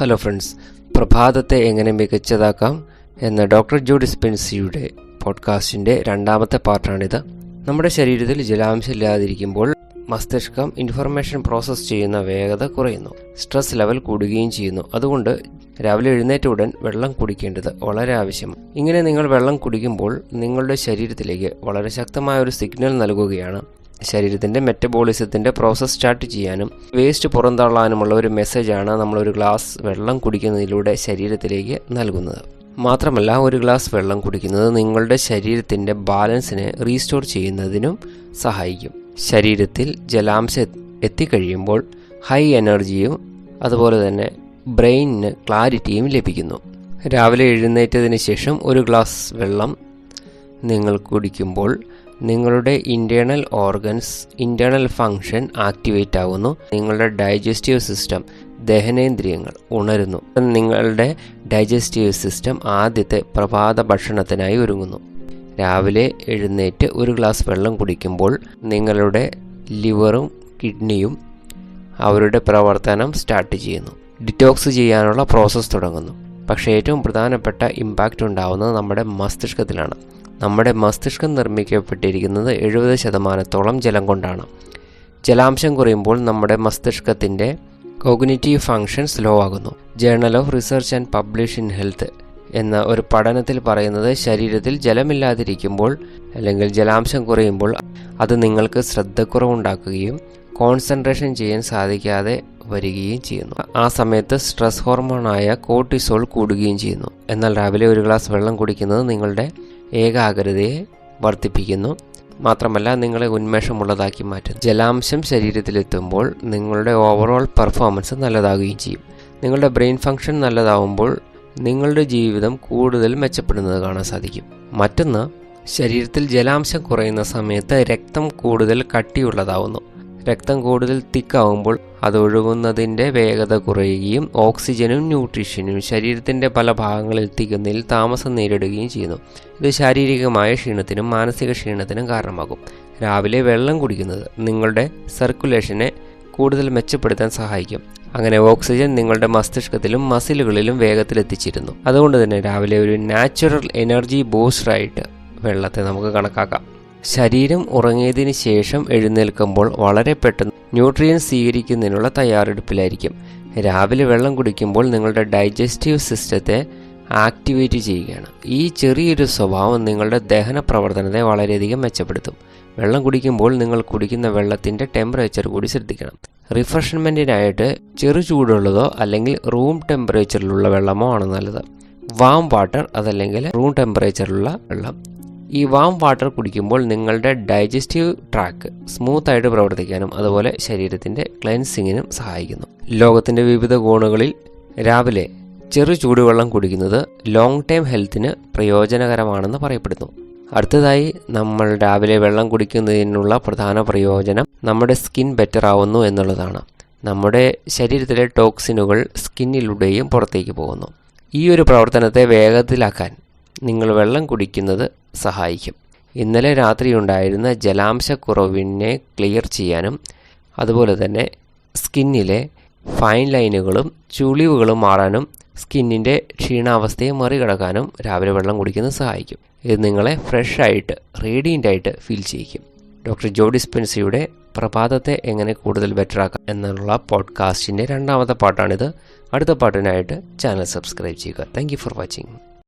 Hello friends പ്രഭാതത്തെ എങ്ങനെ മികച്ചതാക്കാം എന്ന doctor ജോ ഡിസ്പെൻസിയുടെ പോഡ്കാസ്റ്റിന്റെ രണ്ടാമത്തെ പാർട്ടാണിത് നമ്മുടെ ശരീരത്തിൽ ജലാംശം ഇല്ലാതിരിക്കുമ്പോൾ മസ്തിഷ്കം ഇൻഫർമേഷൻ പ്രോസസ്സ് ചെയ്യുന്ന വേഗത കുറയുന്നു. സ്ട്രെസ് ലെവൽ കൂടുകയും ചെയ്യുന്നു. അതുകൊണ്ട് രാവിലെ എഴുന്നേറ്റ ഉടൻ വെള്ളം കുടിക്കേണ്ടത് വളരെ ആവശ്യം ഇങ്ങനെ നിങ്ങൾ വെള്ളം കുടിക്കുമ്പോൾ നിങ്ങളുടെ ശരീരത്തിലേക്ക് വളരെ ശക്തമായ ഒരു സിഗ്നൽ നൽകുകയാണ് ശരീരത്തിന്റെ മെറ്റബോളിസത്തിന്റെ പ്രോസസ്സ് സ്റ്റാർട്ട് ചെയ്യാനും വേസ്റ്റ് പുറന്തള്ളാനുമുള്ള ഒരു മെസ്സേജാണ് നമ്മളൊരു ഗ്ലാസ് വെള്ളം കുടിക്കുന്നതിലൂടെ ശരീരത്തിലേക്ക് നൽകുന്നത്. മാത്രമല്ല ഒരു ഗ്ലാസ് വെള്ളം കുടിക്കുന്നത് നിങ്ങളുടെ ശരീരത്തിന്റെ ബാലൻസിനെ റീസ്റ്റോർ ചെയ്യുന്നതിനും സഹായിക്കും. ശരീരത്തിൽ ജലാംശം എത്തിക്കഴിയുമ്പോൾ ഹൈ എനർജിയും അതുപോലെ തന്നെ ബ്രെയിനിന് ക്ലാരിറ്റിയും ലഭിക്കുന്നു. രാവിലെ എഴുന്നേറ്റതിന് ശേഷം ഒരു ഗ്ലാസ് വെള്ളം നിങ്ങൾ കുടിക്കുമ്പോൾ നിങ്ങളുടെ internal organs internal function activate ആവുന്നു. നിങ്ങളുടെ ഡൈജസ്റ്റീവ് സിസ്റ്റം ദഹനേന്ദ്രിയങ്ങൾ ഉണരുന്നു. നിങ്ങളുടെ ഡൈജസ്റ്റീവ് സിസ്റ്റം ആദ്യത്തെ പ്രഭാത ഭക്ഷണത്തിനായി ഒരുങ്ങുന്നു. രാവിലെ എഴുന്നേറ്റ് ഒരു ഗ്ലാസ് വെള്ളം കുടിക്കുമ്പോൾ നിങ്ങളുടെ ലിവറും കിഡ്നിയും അവരുടെ പ്രവർത്തനം സ്റ്റാർട്ട് ചെയ്യുന്നു. ഡിറ്റോക്സ് ചെയ്യാനുള്ള പ്രോസസ്സ് തുടങ്ങുന്നു. പക്ഷേ ഏറ്റവും പ്രധാനപ്പെട്ട ഇമ്പാക്റ്റ് ഉണ്ടാവുന്നത് നമ്മുടെ മസ്തിഷ്കത്തിലാണ്. നമ്മുടെ മസ്തിഷ്കം നിർമ്മിക്കപ്പെട്ടിരിക്കുന്നത് എഴുപത് ശതമാനത്തോളം ജലം കൊണ്ടാണ്. ജലാംശം കുറയുമ്പോൾ നമ്മുടെ മസ്തിഷ്കത്തിന്റെ കോഗ്നിറ്റീവ് ഫങ്ഷൻ സ്ലോ ആകുന്നു. Journal of research and publish in health എന്ന ഒരു പഠനത്തിൽ പറയുന്നത് ശരീരത്തിൽ ജലമില്ലാതിരിക്കുമ്പോൾ അല്ലെങ്കിൽ ജലാംശം കുറയുമ്പോൾ അത് നിങ്ങൾക്ക് ശ്രദ്ധക്കുറവുണ്ടാക്കുകയും കോൺസെൻട്രേഷൻ ചെയ്യാൻ സാധിക്കാതെ വരികയും ചെയ്യുന്നു. ആ സമയത്ത് സ്ട്രെസ് ഹോർമോണായ കോർട്ടിസോൾ കൂടുകയും ചെയ്യുന്നു. എന്നാൽ രാവിലെ ഒരു ഗ്ലാസ് വെള്ളം കുടിക്കുന്നത് നിങ്ങളുടെ ഏകാഗ്രതയെ വർദ്ധിപ്പിക്കുന്നു. മാത്രമല്ല നിങ്ങളെ ഉന്മേഷമുള്ളതാക്കി മാറ്റും ജലാംശം ശരീരത്തിലെത്തുമ്പോൾ നിങ്ങളുടെ ഓവറോൾ പെർഫോമൻസ് നല്ലതാകുകയും ചെയ്യും. നിങ്ങളുടെ ബ്രെയിൻ ഫങ്ഷൻ നല്ലതാവുമ്പോൾ നിങ്ങളുടെ ജീവിതം കൂടുതൽ മെച്ചപ്പെടുന്നത് കാണാൻ സാധിക്കും. മറ്റൊന്ന് ശരീരത്തിൽ ജലാംശം കുറയുന്ന സമയത്ത് രക്തം കൂടുതൽ കട്ടിയുള്ളതാവുന്നു. രക്തം കൂടുതൽ തിക്കാവുമ്പോൾ അത് ഒഴുകുന്നതിന്റെ വേഗത കുറയുകയും ഓക്സിജനും ന്യൂട്രീഷനും ശരീരത്തിന്റെ പല ഭാഗങ്ങളിൽ എത്തിക്കുന്നതിൽ താമസം നേരിടുകയും ചെയ്യുന്നു. ഇത് ശാരീരികമായ ക്ഷീണത്തിനും മാനസിക ക്ഷീണത്തിനും കാരണമാകും. രാവിലെ വെള്ളം കുടിക്കുന്നത് നിങ്ങളുടെ സർക്കുലേഷനെ കൂടുതൽ മെച്ചപ്പെടുത്താൻ സഹായിക്കും. അങ്ങനെ ഓക്സിജൻ നിങ്ങളുടെ മസ്തിഷ്കത്തിലും മസിലുകളിലും വേഗത്തിൽ എത്തിച്ചിരുന്നു അതുകൊണ്ട് തന്നെ രാവിലെ ഒരു നാച്ചുറൽ എനർജി ബൂസ്റ്ററായിട്ട് വെള്ളത്തെ നമുക്ക് കണക്കാക്കാം. ശരീരം ഉറങ്ങിയതിന് ശേഷം എഴുന്നേൽക്കുമ്പോൾ വളരെ പെട്ടെന്ന് ന്യൂട്രിയൻസ് സ്വീകരിക്കുന്നതിനുള്ള തയ്യാറെടുപ്പിലായിരിക്കും. രാവിലെ വെള്ളം കുടിക്കുമ്പോൾ നിങ്ങളുടെ ഡൈജസ്റ്റീവ് സിസ്റ്റത്തെ ആക്ടിവേറ്റ് ചെയ്യുകയാണ്. ഈ ചെറിയൊരു സ്വഭാവം നിങ്ങളുടെ ദഹന പ്രവർത്തനത്തെ വളരെയധികം മെച്ചപ്പെടുത്തും. വെള്ളം കുടിക്കുമ്പോൾ നിങ്ങൾ കുടിക്കുന്ന വെള്ളത്തിന്റെ ടെമ്പറേച്ചർ കൂടി ശ്രദ്ധിക്കണം. റിഫ്രഷ്മെന്റിനായിട്ട് ചെറു ചൂടുള്ളതോ അല്ലെങ്കിൽ റൂം ടെമ്പറേച്ചറിലുള്ള വെള്ളമോ ആണ് നല്ലത്. വാം വാട്ടർ അതല്ലെങ്കിൽ റൂം ടെമ്പറേച്ചറിലുള്ള വെള്ളം. ഈ വാം വാട്ടർ കുടിക്കുമ്പോൾ നിങ്ങളുടെ ഡൈജസ്റ്റീവ് ട്രാക്ക് സ്മൂത്ത് ആയിട്ട് പ്രവർത്തിക്കാനും അതുപോലെ ശരീരത്തിന്റെ ക്ലെൻസിങ്ങിനും സഹായിക്കുന്നു. ലോകത്തിന്റെ വിവിധ കോണുകളിൽ രാവിലെ ചെറു ചൂടുവെള്ളം കുടിക്കുന്നത് ലോങ് ടൈം ഹെൽത്തിന് പ്രയോജനകരമാണെന്ന് പറയപ്പെടുന്നു. അടുത്തതായി നമ്മൾ രാവിലെ വെള്ളം കുടിക്കുന്നതിനുള്ള പ്രധാന പ്രയോജനം നമ്മുടെ സ്കിൻ ബെറ്റർ ആവുന്നു എന്നുള്ളതാണ്. നമ്മുടെ ശരീരത്തിലെ ടോക്സിനുകൾ സ്കിന്നിലൂടെയും പുറത്തേക്ക് പോകുന്നു. ഈ ഒരു പ്രവർത്തനത്തെ വേഗത്തിലാക്കാൻ നിങ്ങൾ വെള്ളം കുടിക്കുന്നത് സഹായിക്കും. ഇന്നലെ രാത്രി ഉണ്ടായിരുന്ന ജലാംശക്കുറവിനെ ക്ലിയർ ചെയ്യാനും അതുപോലെ തന്നെ സ്കിന്നിലെ ഫൈൻ ലൈനുകളും ചുളിവുകളും മാറാനും സ്കിന്നിന്റെ ക്ഷീണാവസ്ഥയെ മറികടക്കാനും രാവിലെ വെള്ളം കുടിക്കുന്നത് സഹായിക്കും. ഇത് നിങ്ങളെ ഫ്രഷ് ആയിട്ട് റേഡിയന്റ് ആയിട്ട് ഫീൽ ചെയ്യിക്കും. ഡോക്ടർ ജോ ഡിസ്പെൻസിയുടെ പ്രഭാതത്തെ എങ്ങനെ കൂടുതൽ ബെറ്റർ ആക്കാം എന്നുള്ള പോഡ്കാസ്റ്റിന്റെ രണ്ടാമത്തെ പാട്ടാണിത്. അടുത്ത പാട്ടിനായിട്ട് ചാനൽ സബ്സ്ക്രൈബ് ചെയ്യുക. Thank for watching.